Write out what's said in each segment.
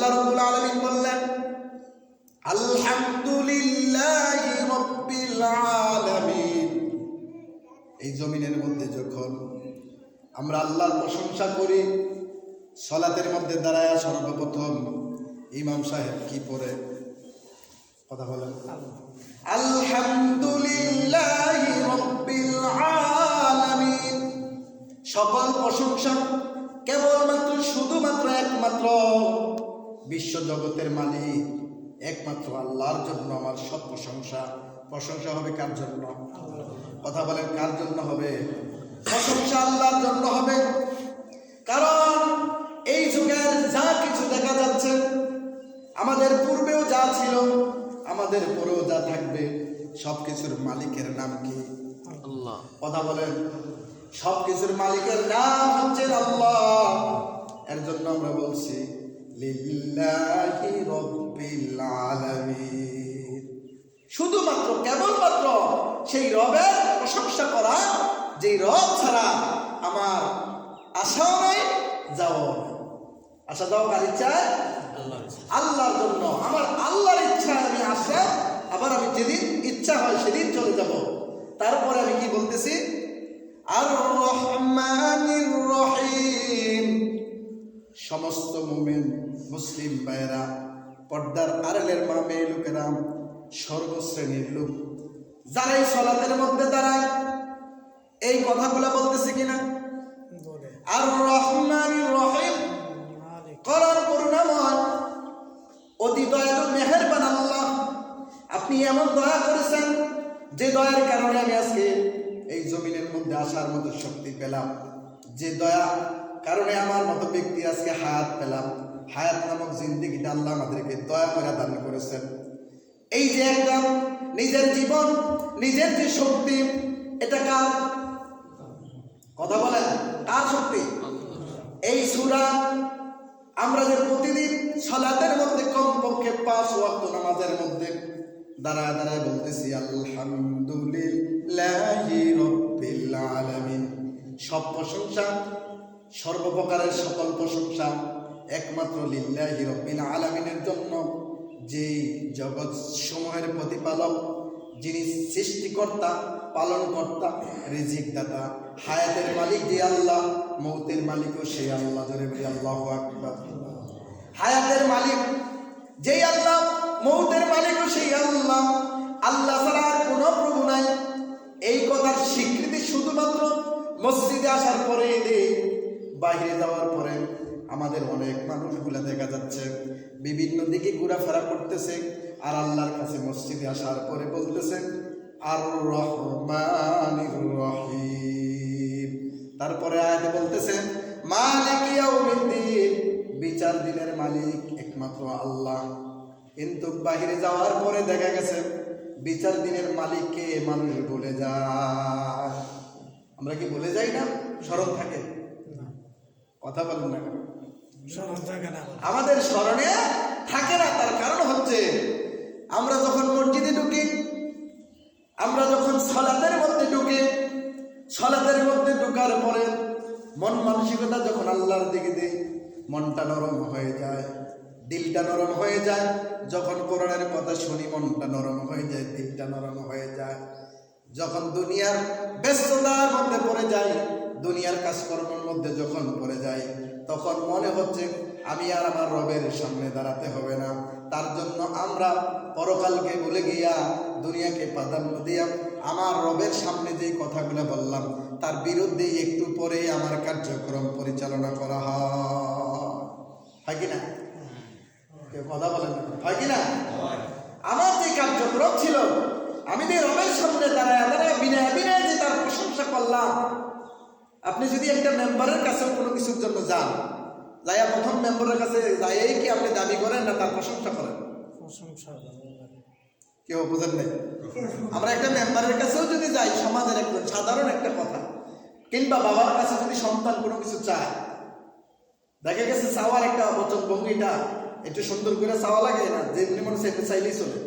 আল্লাহ রব্বুল আলামিন বললেন, আলহামদুলিল্লাহি এই জমিনের মধ্যে যখন আমরা আল্লাহর প্রশংসা করি, সলাতের মধ্যে দাঁড়ায় সর্বপ্রথম ইমাম সাহেব কি পড়ে? কথা বলেন। আলহামদুলিল্লাহি রাব্বিল সকল প্রশংসা কেবলমাত্র শুধুমাত্র একমাত্র বিশ্ব জগতের মালিক একমাত্র আল্লাহর জন্য আমার সব প্রশংসা। প্রশংসা হবে কার জন্য? কথা বলেন কার জন্য হবে? প্রশংসা আল্লাহর জন্য হবে। কারণ এই যুগের যা কিছু দেখা যাচ্ছে আমাদের পূর্বেও যা ছিল আমাদের পরেও যা থাকবে সব কিছুর মালিকের নাম কি? আল্লাহ। কথা বলেন সব কিছুর মালিকের নাম হচ্ছে আল্লাহ। এর জন্য আমরা বলছি লিল্লাহি রব্বিল আলামিন। শুধুমাত্র কেবলমাত্র সেই রবের প্রশংসা করা যেই রব ছাড়া আমার আশাও নাই যাও আশা যাও কার ইচ্ছায় আল্লাহর জন্য। আমার আল্লাহর ইচ্ছায় আমি আসলাম আবার আমি যেদিন ইচ্ছা হয় সেদিন চলে যাব। তারপরে আমি কি বলতেছি? আর রহমানির রহিম। সমস্ত মুমিন মুসলিম ভাইয়েরা পর্দার আড়ালের মা মেয়ে লোকেরা সর্বশ্রেণীর লোক যারা এই সলাতের মধ্যে দাঁড়ায় এই কথাগুলো বলতেছে কিনা? আর রহমানির রহিম করণ করুণাময় অতি দয়ালু মেহেরবান আল্লাহ আপনি এমন দয়া করেছেন যে দয়ার কারণে আমি আজকে এই জমিনের মধ্যে আসার মতো শক্তি পেলাম। যে দয়া কারণে আমার মতো ব্যক্তি আজকে হায়াত পেলাম। হায়াত নামক জিন্দিগিটা আল্লাহ আমাদেরকে দয়া করে দান করেছেন। এই যে একটা নিজের জীবন, নিজের যে শক্তি, এটা কার? কথা বলেন, কার শক্তি? এই সুরা আমরা যে প্রতিদিন সলাতের মধ্যে কমপক্ষে পাঁচ ওয়াক্ত নামাজের মধ্যে দাঁড়ায় দাঁড়ায় বলতেছি, আলহামদুলিল্লাহি রব্বিল আলামিন। সব প্রশংসা সর্বপ্রকারের সকল প্রশংসা একমাত্র লিল্লাহি রব্বিল আলামিনের জন্য। যেই জগৎ সমূহের প্রতিপালক, যিনি সৃষ্টিকর্তা, পালনকর্তা রিজিক দাতা হায়াতের মালিক যে আল্লাহ, মৌতের মালিকও সেই আল্লাহ ধরে আল্লাহ হায়াতের মালিক যেই আল্লাহ, মৌতের মালিকও সেই আল্লাহ। আল্লাহ ছাড়া আর কোনো প্রভু নাই। এই কথার স্বীকৃতি শুধুমাত্র মসজিদে আসার পরে দেই। বাইরে যাওয়ার পরে আমাদের অনেক মানুষগুলো দেখা যাচ্ছে, বিভিন্ন দিকে ঘোরাফেরা করতেছে আর আল্লাহর কাছে মসজিদে আসার পরে বলতেছে আর রহমানির রহিম। তারপরে আয়াতে বলতেছে, মালিক বিচার দিনের মালিক একমাত্র আল্লাহ। কিন্তু বাহিরে যাওয়ার পরে দেখা গেছে, বিচার দিনের মালিককে মানুষ বলে যায়। আমরা কি বলে যাই না? স্মরণ থাকে। কথা বলেন না কেন? আমাদের স্মরণে থাকে না তার কারণ হচ্ছে আমরা যখন মসজিদে ঢুকি আমরা যখন সলাতের মধ্যে ঢুকি সলাতের মধ্যে ঢুকার পরে মন মানসিকতা যখন আল্লাহর দিকে দিই মনটা নরম হয়ে যায় দিলটা নরম হয়ে যায়। যখন কোরআনের কথা শুনি মনটা নরম হয়ে যায় দিলটা নরম হয়ে যায়। যখন দুনিয়ার ব্যস্ততার মধ্যে পড়ে যাই দুনিয়ার কাজকর্মের মধ্যে যখন পড়ে যাই তখন মনে হচ্ছে আমি আর আমার রবের সামনে দাঁড়াতে হবে না। তার জন্য আমরা পরকালকে ভুলে গিয়া দুনিয়াকে প্রাধান্য দিয়া আমার রবের সামনে যে কথাগুলো বললাম তার বিরুদ্ধে একটু পরে আমার কার্যক্রম পরিচালনা করা হয়। হয় কি না? কেউ কথা বলেন হয় কি না? আমার যে কার্যক্রম ছিল আমি যে রবের সামনে দাঁড়ায় দাঁড়ায় বিনা বিনা যে তার প্রশংসা করলাম আপনি মেম্বারের কাছে কোনো কিছুর জন্য যান। যাইয়া প্রথম মেম্বারের কাছে যাইয়াই কি আপনি দাবি করেন না তার প্রশংসা করেন? কেউ বোঝেন নাই? আমরা একটা মেম্বারের কাছেও যদি যাই সমাজের একজন সাধারণ একটা কথা। কিংবা বাবার কাছে যদি সন্তান কোনো কিছু চায় দেখা গেছে চাওয়ার একটা বচন ভঙ্গিটা একটু সুন্দর করে চাওয়া লাগে না যেমনি মনে হচ্ছে চাইলেই চলে।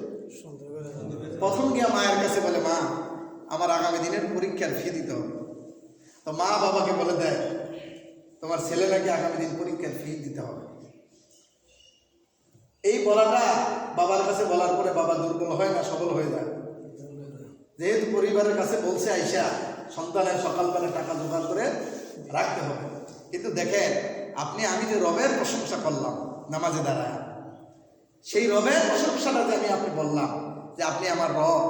প্রথম গিয়া মায়ের কাছে বলে মা আমার আগামী দিনের পরীক্ষার ফি দিতে হবে। তো মা বাবাকে বলে দেয়, তোমার ছেলে নাকি আগামী দিন পরীক্ষার ফি দিতে হবে। এই বলাটা বাবার কাছে বলার পরে বাবা দুর্বল হয় না, সবল হয়ে যায়। যেহেতু পরিবারের কাছে বলছে আইসা সন্তানের সকালবেলা টাকা জোগাড় করে রাখতে হবে। কিন্তু দেখেন, আপনি, আমি যে রবের প্রশংসা করলাম, নামাজে দাঁড়ায়, সেই রবের প্রশংসাটা যে আমি আপনি বললাম, যে আপনি আমার রব,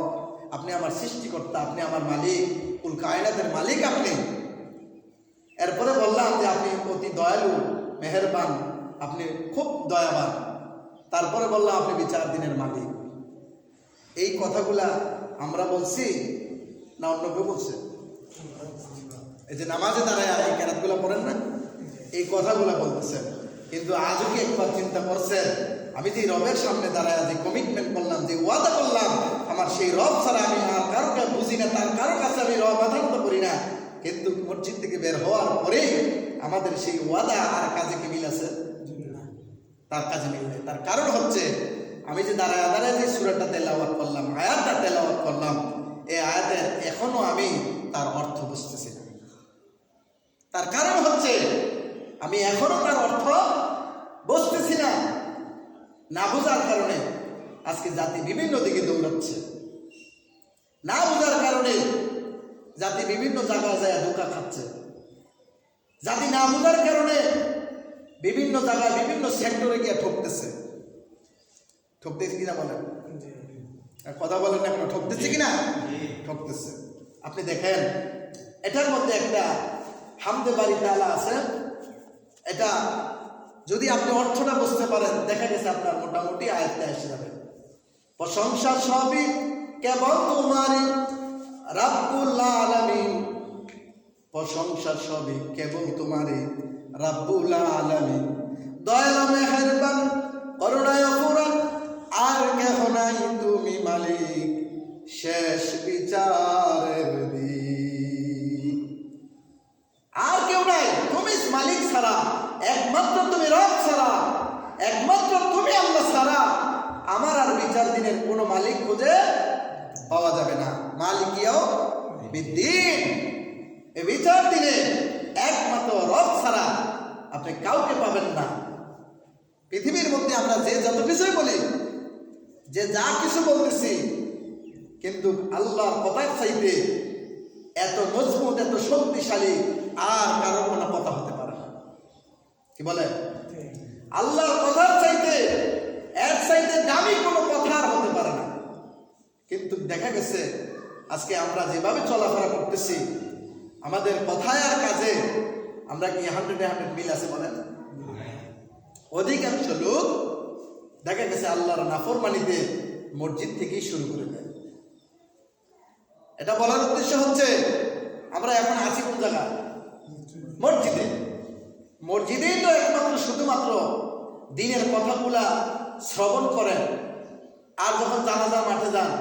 আপনি আমার সৃষ্টিকর্তা, আপনি আমার মালিক, কুল কায়নাতের মালিক আপনি এরপরে বললাম যে আপনি অতি দয়ালু, মেহেরবান, আপনি খুব দয়াবান। তারপরে বললাম আপনি বিচার দিনের মালিক। এই কথাগুলা আমরা বলছি না অন্য কেউ বলছে? এই যে নামাজে দাঁড়ায় এই কেরাতগুলো পড়েন না? এই কথাগুলো বলতেছেন। কিন্তু আজও কি একবার চিন্তা করছেন? আমি যে রবের সামনে দাঁড়ায়, যে কমিটমেন্ট করলাম, যে ওয়াদা করলাম, আমার সেই রব ছাড়া আমি আর কারোকে বুঝি না, তার কারও কাছে আমি রব আধান্ত করি না। কিন্তু মসজিদ থেকে বের হওয়ার পরেই আমাদের সেই ওয়াদা আর কাজে কি মিল আছে? তার কাজে মিল নেই। তার কারণ হচ্ছে, আমি যে দাঁড়ায় দাঁড়ায় যে সুরাটা তেলাওয়াত করলাম, আয়াতটা তেলাওয়াত করলাম, এই আয়াতের এখনও আমি তার অর্থ বুঝতেছি না। তার কারণ হচ্ছে, আমি এখনও তার অর্থ বুঝতেছি না। না বোঝার কারণে আজকে জাতি বিভিন্ন দিকে দৌড়াচ্ছে। না বোঝার কারণে জাতি বিভিন্ন জায়গায় যায় ধোকা খাচ্ছে। জাতি না বোঝার কারণে বিভিন্ন জায়গায় বিভিন্ন সেক্টরে গিয়ে ঠকতেছে। ঠকতেছে কিনা বলেন? কথা বলেন না কেন? ঠকতেছে কিনা? ঠকতেছে। আপনি দেখেন এটার মধ্যে একটা হামদে বাড়ি তালা আছে। এটা যদি আপনি অর্থটা বুঝতে পারেন দেখা গেছে আপনার মোটামুটি আয়ত্তে এসে যাবে। প্রশংসা সবই কেবল তোমারই প্রশংসা সবই কেবল তোমারই। রাব্বুল আলামিন। দয়াল মেহেরবান, করুণায় অপরাধ, আর কেহ নাই তুমি মালিক। শেষ বিচারের আর কেউ নাই, তুমি মালিক ছাড়া। একমাত্র তুমি রব ছাড়া। একমাত্র তুমি আল্লাহ ছাড়া। আমার আর বিচার দিনের কোনো মালিক খুঁজে পাওয়া যাবে না। মালিকিয়াও বিদ্দিন এই বিচার দিনে একমাত্র রব ছাড়া আপনি কাউকে পাবেন না। পৃথিবীর মধ্যে আমরা যে যত কিছুই বলি, যে যা কিছু বলতেছি, কিন্তু আল্লাহর কথার চাইতে এত মজবুত, এত শক্তিশালী আর কারও কোনো কথা হতে পারে না। কি বলে? আল্লাহর কথার চাইতে, এর চাইতে দামি কোনো কথা আর হতে পারে না। কিন্তু দেখা গেছে, আজকে আমরা যেভাবে চলাফেরা করতেছি আমাদের কথায় আর কাজে আমরা কি হান্ড্রেডে হান্ড্রেড মিল আছে বলেন? অধিকাংশ লোক দেখা গেছে আল্লাহর নাফরমানিতে মসজিদ থেকেই শুরু করে দেয়। এটা বলার উদ্দেশ্য হচ্ছে আমরা এখন আছি কোন জায়গা মসজিদে। মসজিদেই তো একমাত্র, শুধুমাত্র দিনের কথাগুলা শ্রবণ করেন। আর যখন জানাজা মাঠে যান,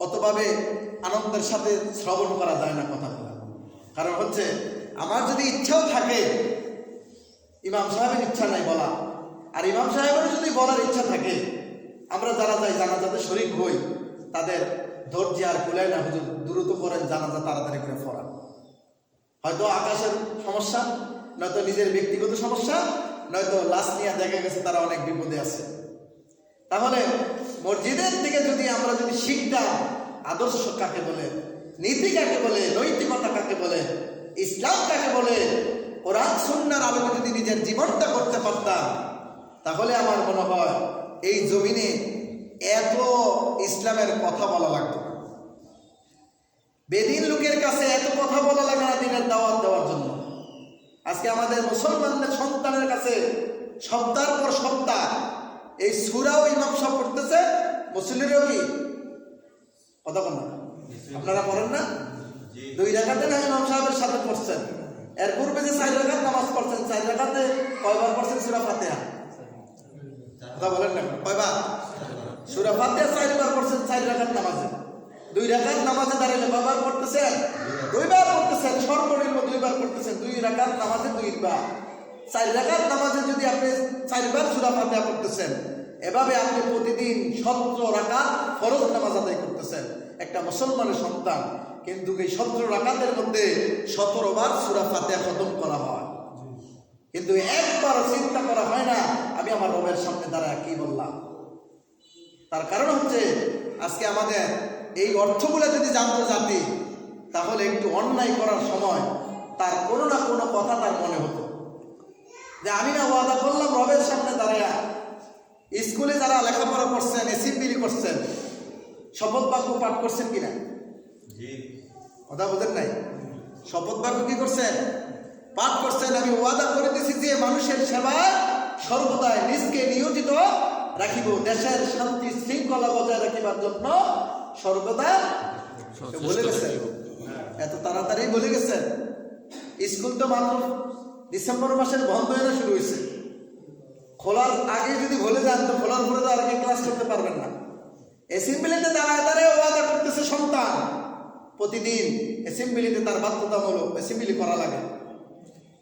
অতভাবে আনন্দের সাথে শ্রবণ করা যায় না কথাগুলা। কারণ হচ্ছে, আমার যদি ইচ্ছাও থাকে, ইমাম সাহেবের ইচ্ছা নাই বলা। আর ইমাম সাহেবের যদি বলার ইচ্ছা থাকে, আমরা যারা যাই জানাজাতে শরিক হই, তাদের ধৈর্য আর কুলায় না হুজুর, দ্রুত করেন জানাজা তাড়াতাড়ি করে ফরান হয়তো আকাশের সমস্যা, নয়তো নিজের ব্যক্তিগত সমস্যা, নয়তো লাশ নিয়ে দেখা গেছে তারা অনেক বিপদে আছে। তাহলে মসজিদের থেকে যদি আমরা যদি শিখতাম, আদর্শ কাকে বলে নীতি কাকে বলে? নৈতিকতা কাকে বলে? ইসলাম কাকে বলে? কোরআন, সুন্নার আলোকে যদি নিজের জীবনটা করতে পারতাম, তাহলে আমার মনে হয় এই জমিনে এত ইসলামের কথা বলা লাগতো বেদিন লোকের কাছে এত কথা বলা লাগে না দিনের দাওয়াত দেওয়ার জন্য। আজকে আমাদের মুসলমানদের সন্তানের কাছে সপ্তাহ পর সপ্তাহ এই সুরাও ইমাম সব করতেছে মুসলিমেরও কি? কথা বল না। আপনারা পড়েন না? দুই রাখাতে না ইমাম সাহেবের সাথে পড়ছেন? এর পূর্বে যে চার রাখাত নামাজ পড়ছেন চার রাখাতে কয়বার পড়ছেন সুরা ফাতেহা? কথা বলেন না কয়বার? সুরা ফাতেহা চারবার পড়ছেন চার রাখাত নামাজে। দুই রাকাত নামাজে দাঁড়াইলে কয়বার পড়তেছেন? দুইবার পড়তেছেন সর্বনিম্ন দুইবার পড়তেছেন। দুই রাকাত নামাজে দুইবার। চার রাকাত নামাজে যদি আপনি চারবার সুরা ফাতিহা পড়তেছেন এভাবে আপনি প্রতিদিন সতেরো রাকাত ফরজ নামাজ আদায় করতেছেন। একটা মুসলমানের সন্তান, কিন্তু এই সতেরো রাকাতের মধ্যে সতেরো বার সুরা ফাতিহা খতম করা হয়। কিন্তু একবার চিন্তা করা হয় না, আমি আমার রবের সামনে দাঁড়ায় কি বললাম? তার কারণ হচ্ছে, আজকে আমাদের এই অর্থগুলো যদি জানতো জাতি, তাহলে একটু অন্যায় করার সময় তার কোনো না কোনো কথা তার মনে হতো। যে আমি না ওয়াদা করলাম রবের সামনে দাঁড়ায়া। স্কুলে যারা লেখাপড়া করছেন এসিম্বিলি করছেন শপথ বাক্য পাঠ করছেন কিনা? কথা বলেন নাই? শপথ বাক্য কি করছেন? পাঠ করছেন। আমি ওয়াদা করে দিছি যে মানুষের সেবায় সর্বদাই নিজকে নিয়োজিত রাখিব। দেশের শান্তি শৃঙ্খলা বজায় রাখিবার জন্য সর্বদা বলে গেছেন। এত তাড়াতাড়ি বলে গেছেন। স্কুল তো মাত্র ডিসেম্বর মাসের বন্ধ হয়ে শুরু হয়েছে খোলার আগে যদি বলে যান তো খোলার পরে তো আর ক্লাস করতে পারবেন না। অ্যাসেম্বলিতে দাঁড়ায় দাঁড়ায় ওয়াদা করতেছে সন্তান। প্রতিদিন অ্যাসেম্বলিতে তার বাধ্যতামূলক অ্যাসেম্বলি করা লাগে।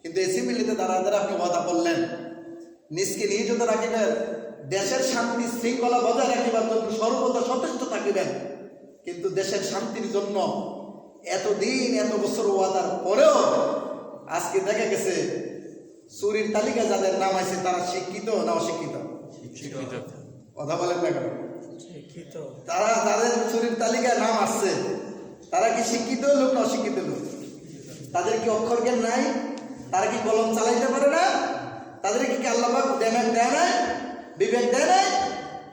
কিন্তু অ্যাসেম্বলিতে দাঁড়ায় দাঁড়ায় আপনি ওয়াদা করলেন। নিজকে নিয়োজিত রাখিবেন দেশের শান্তি শৃঙ্খলা বজায় রাখিবার জন্য সর্বদা সচেষ্ট থাকিবেন। কিন্তু দেশের শান্তির জন্য এতদিন এত বছর ওয়াদার পরেও আজকে দেখা গেছে চুরির তালিকা যাদের নাম আছে তারা শিক্ষিত না অশিক্ষিত? কথা বলেন না কেন? তারা যাদের চুরির তালিকায় নাম আসছে। তারা কি শিক্ষিত লোক না অশিক্ষিত লোক? তাদের কি অক্ষর জ্ঞান নাই? তারা কি কলম চালাইতে পারে না? তাদের কি আল্লাহ ড্যামেজ দেয় নাই? বিবেক দেয় নাই?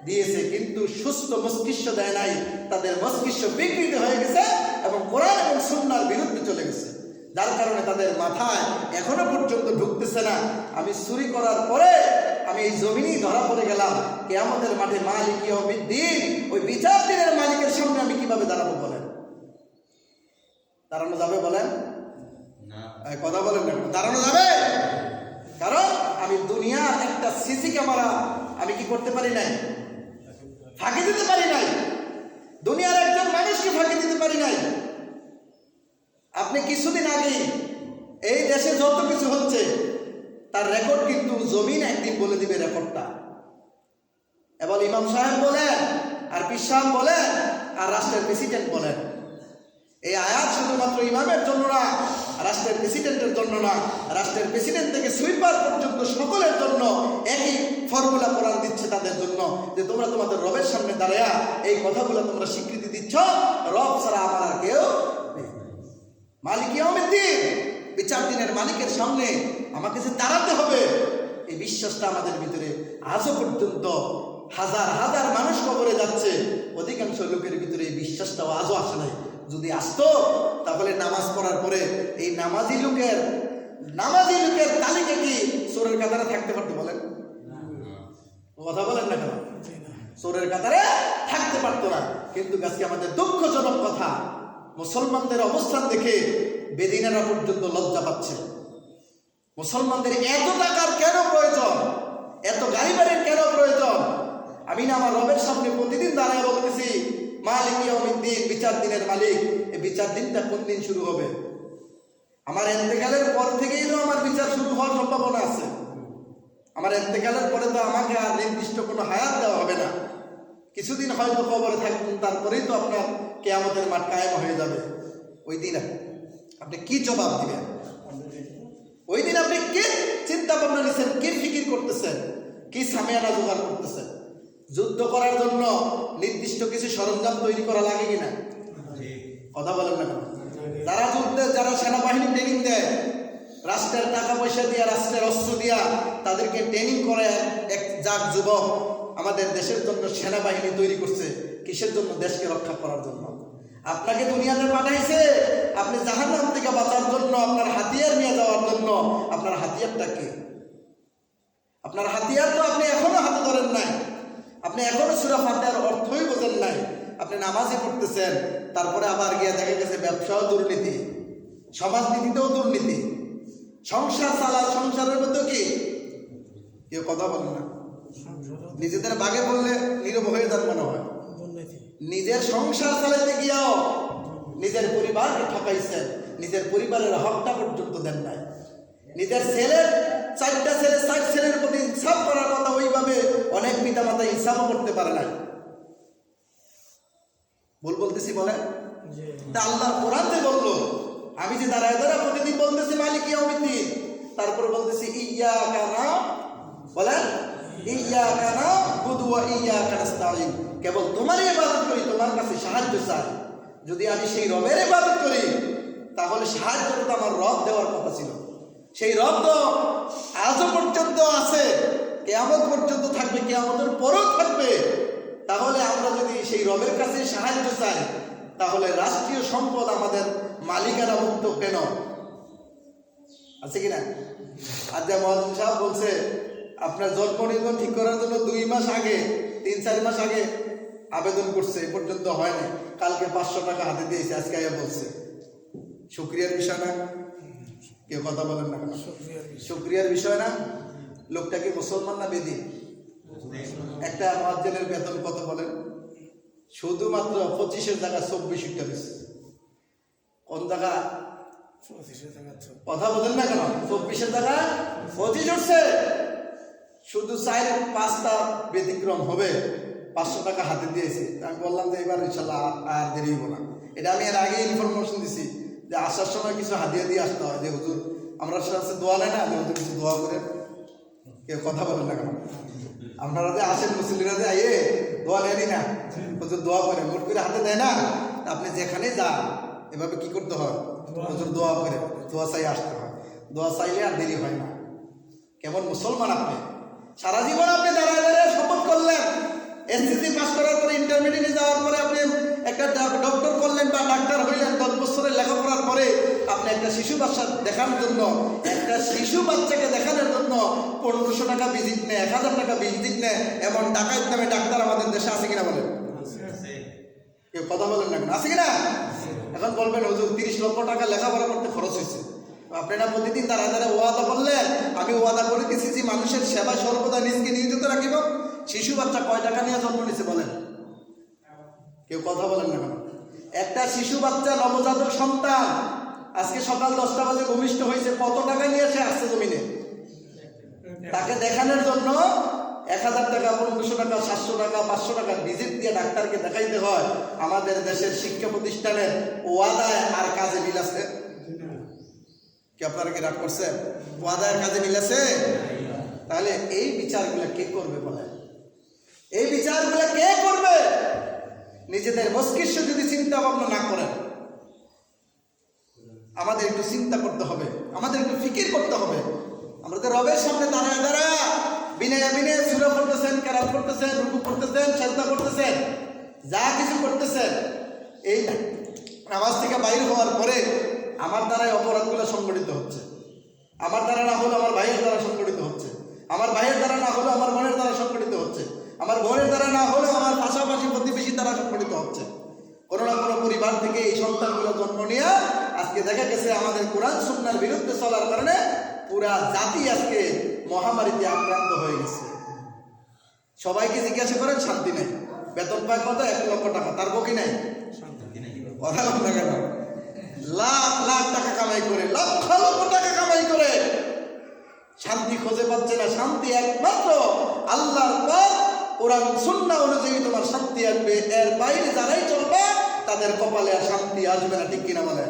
দিয়েছে, কিন্তু সুস্থ মস্তিষ্ক দেয় নাই। তাদের মস্তিষ্ক বিকৃত হয়ে গেছে এবং কোরআন এবং সুন্নার বিরুদ্ধে চলে গেছে। যার কারণে তাদের মাথায় এখনও পর্যন্ত ঢুকতেছে না। আমি চুরি করার পরে আমি এই জমিনই ধরা পড়ে গেলাম। কেয়ামতের মাঠে মালিক দিন ওই বিচার দিনের মালিকের সামনে আমি কীভাবে দাঁড়াবো বলেন? দাঁড়ানো যাবে বলেন? কথা বলেন না। দাঁড়ানো যাবে? কারণ আমি দুনিয়ার একটা সিসি ক্যামেরা আমি কি করতে পারি নাই? ফাঁকি দিতে পারি নাই। দুনিয়ার একজন মানুষকে ফাঁকি দিতে পারি নাই। আপনি কিছুদিন আগে এই দেশে যত কিছু হচ্ছে তার রেকর্ড কিন্তু জমিন একদিন বলে দিবে রেকর্ডটা এবার ইমাম সাহেব বলেন, আর সাহেব বলেন, আর রাষ্ট্রের প্রেসিডেন্ট বলেন এই আয়াত শুধুমাত্র ইমামের জন্য না, রাষ্ট্রের প্রেসিডেন্টের জন্য না, রাষ্ট্রের প্রেসিডেন্ট থেকে সুইপার পর্যন্ত সকলের জন্য একই ফর্মুলা কোরআন দিচ্ছে তাদের জন্য, যে তোমরা তোমাদের রবের সামনে দাঁড়ায়া এই কথাগুলো তোমরা স্বীকৃতি দিচ্ছ, রব ছাড়া আমার আর কেউ নেই। মালিক দিন বিচার দিনের মালিকের সামনে আমাকে যে দাঁড়াতে হবে, এই বিশ্বাসটা আমাদের ভিতরে আজও পর্যন্ত হাজার হাজার মানুষ কবরে যাচ্ছে। অধিকাংশ লোকের ভিতরে এই বিশ্বাসটাও আজও আসে নাই। যদি আসতো, তাহলে নামাজ পড়ার পরে এই নামাজি লোকের নামাজি লোকের তালিকা কি চোরের কাতারে থাকতে পারতো বলেন? কথা বলেন না কেন? চোরের কাতারে থাকতে পারতো না। কিন্তু আজকে আমাদের দুঃখজনক কথা, মুসলমানদের অবস্থান দেখে বেদিনারা পর্যন্ত লজ্জা পাচ্ছে মুসলমানদের এত টাকার কেন প্রয়োজন? এত গাড়ি বাড়ির কেন প্রয়োজন? আমি না আমার রবের সামনে প্রতিদিন দাঁড়ায় বলতেছি, মালিক দিন বিচার দিনের মালিক এই বিচার দিনটা কোন দিন শুরু হবে? আমার এতেকালের পর থেকেই তো আমার বিচার শুরু হওয়ার সম্ভাবনা আছে। আমার এতেকালের পরে তো আমাকে আর নির্দিষ্ট কোনো হায়াত দেওয়া হবে না। কিছুদিন হয়তো কবরে থাকবেন, তারপরেই তো আপনার কেয়ামতের মাঠ কায়েম হয়ে যাবে। ওই দিন আপনি কি জবাব দিবেন? ওই দিন আপনি কে চিন্তা ভাবনা নিচ্ছেন কে ফিকির করতেছেন কি সামিয়ানা জোগাড় করতেছেন? যুদ্ধ করার জন্য নির্দিষ্ট কিছু সরঞ্জাম তৈরি করা লাগে কিনা? কথা বলেন না যারা যুদ্ধে যারা সেনাবাহিনী ট্রেনিং দেয় রাষ্ট্রের টাকা পয়সা দিয়া রাষ্ট্রের অস্ত্র দিয়া তাদেরকে ট্রেনিং করে এক যাক যুবক আমাদের দেশের জন্য সেনাবাহিনী তৈরি করছে কিসের জন্য দেশকে রক্ষা করার জন্য? আপনাকে দুনিয়াতে পাঠাইছে। আপনি জাহান্নাম থেকে বাঁচার জন্য, আপনার হাতিয়ার নিয়ে যাওয়ার জন্য। আপনার হাতিয়ারটা কি? আপনার হাতিয়ার তো আপনি এখনও হাতে ধরেন নাই। আপনি এখনও সুরা ফাতেহার অর্থই বোঝেন নাই। আপনি নামাজই পড়তেছেন, তারপরে আবার গিয়ে দেখা গেছে ব্যবসাও দুর্নীতি, সমাজনীতিতেও দুর্নীতি। সংসার চালা, সংসারের মধ্যে কি? কেউ কথা বলে না। নিজেদের বাগে বললে নীরব হয়ে যান মনে হয়। নিজের সংসার চালাইতে গিয়াও নিজের পরিবারকে ঠকাইছেন নিজের পরিবারের হকটা পর্যন্ত দেন নাই। নিজের ছেলের চারটা ছেলে চার ছেলের প্রতি ইনসাফ করার কথা ওইভাবে অনেক পিতা মাতা ইনসাফও করতে পারে নাই। ভুল বলতেছি বলে? তা আল্লাহ কোরআন যে বলল আমি যে দাঁড়ায় দাঁড়া প্রতিদিন বলতেছি মালিক ইয়াউমিদ্দিন। তারপরে বলতেছি ইয়া কানা বলেন ইয়া কানা কেবল তোমারই ইবাদত করি, তোমার কাছে সাহায্য চাই। যদি আমি সেই রবের ইবাদত করি, তাহলে সাহায্যটা তো আমার রব দেওয়ার কথা ছিল। সেই রব তো আজও পর্যন্ত আছে, কেয়ামত পর্যন্ত থাকবে, কেয়ামতের পরও থাকবে। তাহলে আমরা যদি সেই রবের কাছে সাহায্য চাই, তাহলে রাষ্ট্রীয় সম্পদ আমাদের মালিকানা মুক্ত কেন? আছে কিনা যা মহাজন সাহেব বলছে আপনার জন্ম নিবন্ধন ঠিক করার জন্য দুই মাস আগে তিন চার মাস আগে আবেদন করছে এ পর্যন্ত হয় না কালকে পাঁচশো টাকা হাতে দিয়েছে আজকে আয়া বলছে। শুক্রিয়ার বিষয় না? কেউ কথা বলেন না কেন? শুক্রিয়ার বিষয়। না? লোকটা কি মুসলমান না বেদি? একটা মহাজনের বেতন কত বলেন? শুধুমাত্র পঁচিশের জায়গা চব্বিশ উঠতে দিচ্ছে কোন জায়গা? কথা বলেন না কেন? চব্বিশের জায়গা পঁচিশ উঠছে। শুধু চার পাঁচটা ব্যতিক্রম হবে, পাঁচশো টাকা হাতে দিয়েছে। আমি বললাম যে এবার ইনশাল্লাহ আর- দেরি হব না। এটা আমি এর আগে ইনফরমেশন দিছি যে আসার সময় কিছু হাতিয়ে দিয়ে আসতে হয়, যে হুজুর আমরা সাথে দোয়া নেয় না, যে হুজুর কিছু দোয়া করে কেউ কথা বলেন না কেন? আপনারা যে আসেন মুসলিমরা যে, আইয়ে, দোয়া নেয়নি না? হুজুর দোয়া করে, মোট করে হাতে দেয় না? আপনি যেখানে যান, এভাবে কি করতে হয়? হুজুর দোয়া করে, দোয়া চাই আসতে হয়। দোয়া চাইলে আর দেরি হয় না। কেমন মুসলমান আপনি? সারা জীবন আপনি দাঁড়ায় দাঁড়ায় শপথ করলেন এসএসসি পাস করার পরে ইন্টারমিডিয়েটে যাওয়ার পরে আপনি একটা ডক্টর করলেন বা ডাক্তার হইলেন, দশ বছরের লেখাপড়ার পরে আপনি একটা শিশু বাচ্চা দেখানোর জন্য, একটা শিশু বাচ্চাকে দেখানোর জন্য পনেরোশো টাকা ভিজিট নেয়, এক হাজার টাকা ভিজিট নেয় এমন টাকার দামে ডাক্তার আমাদের দেশে আছে কিনা বলেন? কেউ কথা বলেন না আছে কিনা? এখন বলবেন, হুজুর, তিরিশ লক্ষ টাকা লেখাপড়া করতে খরচ হয়েছে। আপনারা প্রতিদিন তারা তারা ওয়াদা করলেন। আমি ওয়াদা করে যে মানুষের সেবা সর্বদা নিজকে নিয়োজিত রাখিব। শিশু বাচ্চা কয় টাকা নিয়ে জন্ম নিছে বলেন? কেউ কথা বলেন না একটা শিশু বাচ্চা নবজাতক সন্তান, আজকে সকাল দশটা বাজে ভূমিষ্ঠ হয়েছে, কত টাকা নিয়ে সে আসছে জমিনে? তাকে দেখানোর জন্য এক হাজার টাকা পনেরোশো টাকা, সাতশো টাকা, পাঁচশো টাকা ভিজিট দিয়ে ডাক্তারকে দেখাইতে হয়। আমাদের দেশের শিক্ষা প্রতিষ্ঠানের ওয়াদায় আর কাজে মিল আছে। কি আপনারা কি রাগ করছেন? ওয়াদায় কাজে মিলেছে? তাহলে এই বিচারগুলো কে করবে বলে এই বিচারগুলো কে করবে? নিজেদের মস্তিষ্ক যদি চিন্তা ভাবনা না করেন, আমাদের একটু চিন্তা করতে হবে, আমাদের একটু ফিকির করতে হবে। আমরা তো রবের সামনে দাঁড়ায় দাঁড়া বিনয় বিনয় সুরা করতেছেন কেরাত করতেছেন রুকু করতেছেন চেষ্টা করতেছেন যা কিছু করতেছেন, এই নামাজ থেকে বাইর হওয়ার পরে আমার দ্বারাই অপরাধগুলো সংগঠিত হচ্ছে। আমার দ্বারা না হলে আমার ভাইয়ের দ্বারা সংগঠিত হচ্ছে। আমার ভাইয়ের দ্বারা না হলে আমার বোনের দ্বারা সংগঠিত হচ্ছে। আমার বোনের দ্বারা না হলে আমার পাশাপাশি প্রতিবেশীর দ্বারা সংগঠিত হচ্ছে। কোনো না কোনো পরিবার থেকে এই সন্তানগুলো জন্ম নিয়ে আজকে দেখা গেছে আমাদের কোরআন সুন্নার বিরুদ্ধে চলার কারণে পুরা জাতি আজকে মহামারীতে আক্রান্ত হয়ে গেছে। সবাইকে জিজ্ঞাসা করেন শান্তি নেই। বেতন পায় কত? এক লক্ষ টাকা। তার বকি নাই। কথা না কেন? লাখ লাখ টাকা কামাই করে লক্ষ লক্ষ টাকা কামাই করে। শান্তি খুঁজে পাচ্ছে না, শান্তি একমাত্র আল্লাহর পথ। কোরআন, সুন্না অনুযায়ী তোমার শান্তি আসবে। এর বাইরে যারাই চলবে, তাদের কপালে আর শান্তি আসবে না, ঠিক কিনা বলে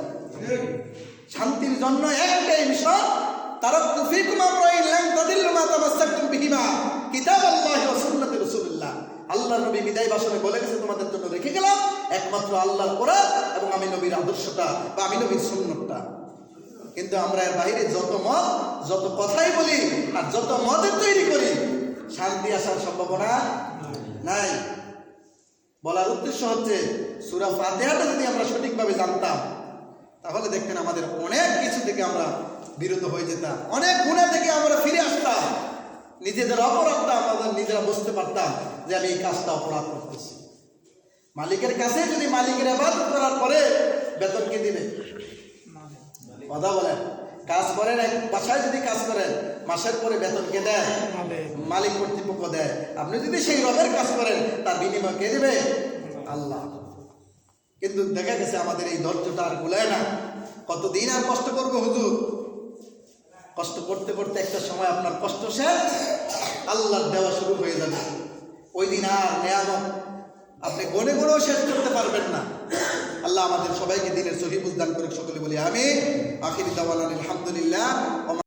শান্তির জন্য একটাই মিশন তারাক্তু ফিকুম আমরাইন লান তাদিল্লু মা তামাসসাকতুম বিহিমা, কিতাবাল্লাহি ওয়া সুন্নাতি রাসূলুল্লাহ। আল্লাহর নবী বিদায় ভাষণে বলে গেছে, তোমাদের জন্য রেখে গেলাম। একমাত্র আল্লাহর কোরআন এবং আমি নবীর আদর্শটা বা আমি নবীর সুন্নতটা। কিন্তু আমরা এর বাইরে যত মত, যত কথাই বলি আর যত মতের তৈরি করি, শান্তি আসার সম্ভাবনা নাই। বলার উদ্দেশ্য হচ্ছে, সুরা ফাতেহাটা যদি আমরা সঠিকভাবে জানতাম, তাহলে দেখতেন আমাদের অনেক কিছু থেকে আমরা বিরত হয়ে যেতাম। অনেক গুণা থেকে আমরা ফিরে আসতাম। নিজেদের অপরাধটা আমাদের নিজেরা বুঝতে পারতাম যে আমি এই কাজটা অপরাধ করতেছি। মালিকের কাছে যদি মালিকের আবাদত করার পরে বেতন কে দিবে? কথা বলেন। কাজ করেন, এক বাসায় যদি কাজ করেন, মাসের পরে বেতন কে দেয়? মালিক কর্তৃপক্ষ দেয়। আপনি যদি সেই রবের কাজ করেন, তার বিনিময় কে দেবে? আল্লাহ। কিন্তু দেখা গেছে আমাদের এই ধৈর্যটা আর গুলায় না। কতদিন আর কষ্ট করব হুজুর? কষ্ট করতে করতে একটা সময় আপনার কষ্ট শেষ, আল্লাহর দেওয়া শুরু হয়ে যাবে। ওই দিন আর নেয়ামত আপনি গনে গনেও শেষ করতে পারবেন না। আল্লাহ আমাদের সবাইকে দিনের সহিবুজ দান করে সকলে বলি আমি আখির দাওয়াল আলহামদুলিল্লাহ।